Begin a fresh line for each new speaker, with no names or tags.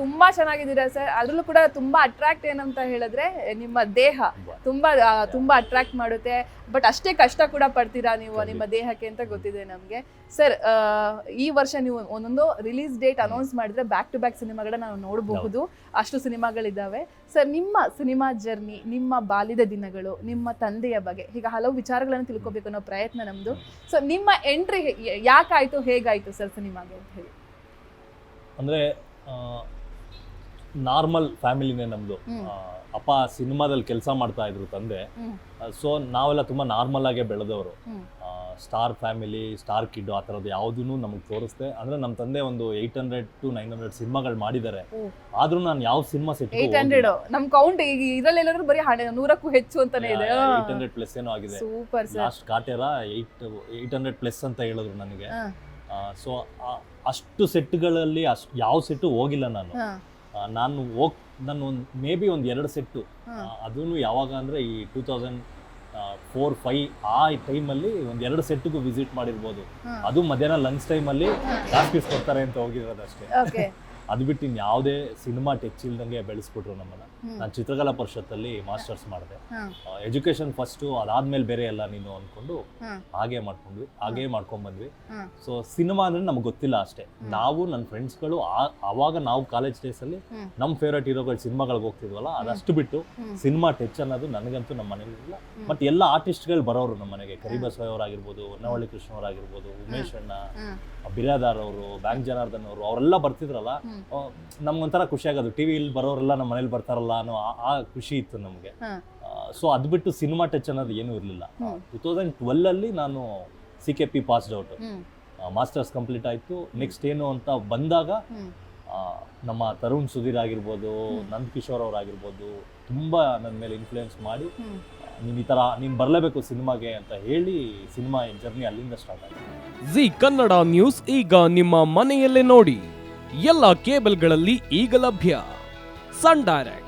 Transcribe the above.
ತುಂಬಾ ಚೆನ್ನಾಗಿದ್ದೀರಾ ಸರ್? ಅದ್ರಲ್ಲೂ ಕೂಡ ತುಂಬಾ ಅಟ್ರಾಕ್ಟ್ ಏನಂತ ಹೇಳಿದ್ರೆ ನಿಮ್ಮ ದೇಹ. ತುಂಬಾ ತುಂಬಾ ಅಟ್ರಾಕ್ಟ್ ಮಾಡುತ್ತೆ. ಬಟ್ ಅಷ್ಟೇ ಕಷ್ಟ ಕೂಡ ಪಡ್ತೀರಾ ನೀವು ನಿಮ್ಮ ದೇಹಕ್ಕೆ ಅಂತ ಗೊತ್ತಿದೆ ನಮಗೆ. ಸರ್ ಈ ವರ್ಷ ನೀವು ಒಂದೊಂದು ರಿಲೀಸ್ ಡೇಟ್ ಅನೌನ್ಸ್ ಮಾಡಿದ್ರೆ ಬ್ಯಾಕ್ ಟು ಬ್ಯಾಕ್ ಸಿನಿಮಾಗಳನ್ನ ನಾವು ನೋಡಬಹುದು. ಅಷ್ಟು ಸಿನಿಮಾಗಳಿದ್ದಾವೆ. ಸರ್ ನಿಮ್ಮ ಸಿನಿಮಾ ಜರ್ನಿ ನಿಮ್ಮ ಬಾಲ್ಯದ ದಿನಗಳು ನಿಮ್ಮ ತಂದೆಯ ಬಗ್ಗೆ ಈಗ ಹಲವು ವಿಚಾರಗಳನ್ನು ತಿಳ್ಕೊಬೇಕು ಅನ್ನೋ ಪ್ರಯತ್ನ ನಮ್ದು. ಸೊ ನಿಮ್ಮ ಎಂಟ್ರಿ ಯಾಕಾಯ್ತು ಹೇಗಾಯ್ತು ಸರ್ ಸಿನಿಮಾಗೆ ಅಂತ ಹೇಳಿ?
ಅಂದರೆ ನಾರ್ಮಲ್ ಫ್ಯಾಮಿಲಿನೇ
ನಮ್ದು.
ಅಪ್ಪ ಸಿನಿಮಾದಲ್ಲಿ ಕೆಲಸ ಮಾಡ್ತಾ ಇದ್ರು ತಂದೆ. ಸೊ ನಾವೆಲ್ಲ ತುಂಬ ನಾರ್ಮಲ್ ಆಗೇ ಬೆಳೆದವರು. ಸ್ಟಾರ್ ಫ್ಯಾಮಿಲಿ ಸ್ಟಾರ್ ಕಿಡ್ ಆ ಥರದ್ದು ಯಾವುದೂ ನಮಗೆ ತೋರಿಸ್ದೆ. ಅಂದ್ರೆ ನಮ್ಮ ತಂದೆ ಒಂದು eight hundred to nine hundred ಸಿನಿಮಾಗಳು ಮಾಡಿದ್ದಾರೆ. ಆದ್ರೂ ನಾನು ಯಾವ ಸಿನಿಮಾ ಸೆಟ್
ಏಟ್ ಹಂಡ್ರೆಡ್ ನಮ್ ಕೌಂಟ್ ಈಗ ಇದ್ರಲ್ಲಿ ಎಲ್ಲರೂ ಬರೀ ನೂರಕ್ಕೂ ಹೆಚ್ಚು ಅಂತಾನೆ ಇದೆ.
ಏಯ್ಟ್ ಹಂಡ್ರೆಡ್ ಪ್ಲಸ್ ಏನೋ ಆಗಿದೆ. Last Kaatera eight eight hundred plus ಅಂತ ಹೇಳಿದ್ರು ನನಗೆ. ಸೊ ಅಷ್ಟು ಸೆಟ್ಗಳಲ್ಲಿ ಅಷ್ಟು ಯಾವ ಸೆಟ್ಟು ಹೋಗಿಲ್ಲ ನಾನು. ನಾನು ಹೋಗ್ ನಾನು ಒಂದು ಮೇ ಬಿ ಒಂದು ಎರಡು ಸೆಟ್ಟು. ಅದೂ ಯಾವಾಗ ಅಂದರೆ ಈ ಟೂ ತೌಸಂಡ್ ಫೋರ್ ಫೈವ್ ಆ ಟೈಮಲ್ಲಿ ಒಂದು ಎರಡು ಸೆಟ್ಗೂ ವಿಸಿಟ್ ಮಾಡಿರ್ಬೋದು. ಅದು ಮಧ್ಯಾಹ್ನ ಲಂಚ್ ಟೈಮಲ್ಲಿ ಗ್ಲಾಸ್ ಪೀಸ್ ಕೊಡ್ತಾರೆ ಅಂತ ಹೋಗಿರೋದು ಅಷ್ಟೇ ಅದು ಬಿಟ್ಟು ಇನ್ನು ಯಾವುದೇ ಸಿನಿಮಾ ಟಚ್ ಇಲ್ದಂಗೆ ಬೆಳೆಸ್ಬಿಟ್ರು ನಮ್ಮನ್ನು. ನಾನು ಚಿತ್ರಕಲಾ ಪರಿಷತ್ತಲ್ಲಿ ಮಾಸ್ಟರ್ಸ್ ಮಾಡಿದೆ. ಎಜುಕೇಶನ್ ಫಸ್ಟ್ ಅದಾದ್ಮೇಲೆ ಬೇರೆ ಎಲ್ಲ ನೀನು
ಅನ್ಕೊಂಡು.
ಹಾಗೆ ಮಾಡ್ಕೊಂಡ್ವಿ ಹಾಗೆ ಮಾಡ್ಕೊಂಡ್
ಬಂದ್ವಿ
ಸೊ ಸಿನಿಮಾ ಅಂದ್ರೆ ನಮ್ಗೆ ಗೊತ್ತಿಲ್ಲ ಅಷ್ಟೇ. ನಾವು ನನ್ನ ಫ್ರೆಂಡ್ಸ್ಗಳು ಅವಾಗ ನಾವು ಕಾಲೇಜ್ ಡೇಸ್
ಅಲ್ಲಿ
ನಮ್ಮ ಫೇವ್ರೇಟ್ ಹೀರೋಗಳು ಸಿನಿಮಾಗಳಿಗೆ ಹೋಗ್ತಿದ್ವಲ್ಲ ಅದಷ್ಟು ಬಿಟ್ಟು. ಸಿನಿಮಾ ಟಚ್ ಅನ್ನೋದು ನನಗಂತೂ ನಮ್ಮ ಮನೇಲಿ ಇಲ್ಲ.
ಮತ್ತೆ
ಬಟ್ ಎಲ್ಲ ಆರ್ಟಿಸ್ಟ್ಗಳು ಬರೋರು ನಮ್ಮ ಮನೆಗೆ. ಕರಿಬಸವ ಅವರಾಗಿರ್ಬೋದು ಹೊನ್ನವಳ್ಳಿ ಕೃಷ್ಣ ಅವರಾಗಿರ್ಬೋದು ಉಮೇಶ್ ಅಣ್ಣ. ಬಿರಾದಾರ್ ಅವರು ಬ್ಯಾಂಕ್ ಜನಾರ್ದನ್ ಅವರು ಅವರೆಲ್ಲ ಬರ್ತಿದ್ರಲ್ಲ ನಮ್ಗೊಂಥರ ಖುಷಿ ಆಗೋದು. ಟಿವಿ ವಿಲಿ ಬರೋರೆಲ್ಲ ನಮ್ಮ ಮನೇಲಿ ಬರ್ತಾರಲ್ಲ ಅನ್ನೋ ಆ- ಆ ಖುಷಿ ಇತ್ತು ನಮಗೆ
ಹಾ.
ಸೊ ಅದು ಬಿಟ್ಟು ಸಿನಿಮಾ ಟಚ್ ಅನ್ನೋದು ಏನೂ ಇರಲಿಲ್ಲ
ಹ್ಮ್.
ಟೂ ತೌಸಂಡ್ ಟ್ವೆಲ್ಲಲ್ಲಿ ನಾನು C K P passed out
hmm.
Masters complete ಆಯಿತು ನೆಕ್ಸ್ಟ್ ಏನು ಅಂತ ಬಂದಾಗ
ಹ್ಮ್.
ಆ, ನಮ್ಮ ತರುಣ್ ಸುಧೀರ್ ಆಗಿರ್ಬೋದು
ಹ್ಮ್.
ನಂದ್ ಕಿಶೋರ್ ಅವರಾಗಿರ್ಬೋದು ತುಂಬ ನನ್ನ ಮೇಲೆ ಇನ್ಫ್ಲುಯೆನ್ಸ್ ಮಾಡಿ
ಹ್ಮ್.
ನೀನು ಈ ಥರ ನೀನು ಬರಲೇಬೇಕು ಸಿನಿಮಾಗೆ ಅಂತ ಹೇಳಿ ಸಿನಿಮಾ ಜರ್ನಿ ಅಲ್ಲಿಂದ ಸ್ಟಾರ್ಟ್ ಆಗಿದೆ
ಜಿ ಕನ್ನಡ ನ್ಯೂಸ್ ಈಗ ನಿಮ್ಮ ಮನೆಯಲ್ಲೇ ನೋಡಿ ಎಲ್ಲ ಕೇಬಲ್ಗಳಲ್ಲಿ ಈಗ ಲಭ್ಯ ಸನ್ ಡೈರೆಕ್ಟ್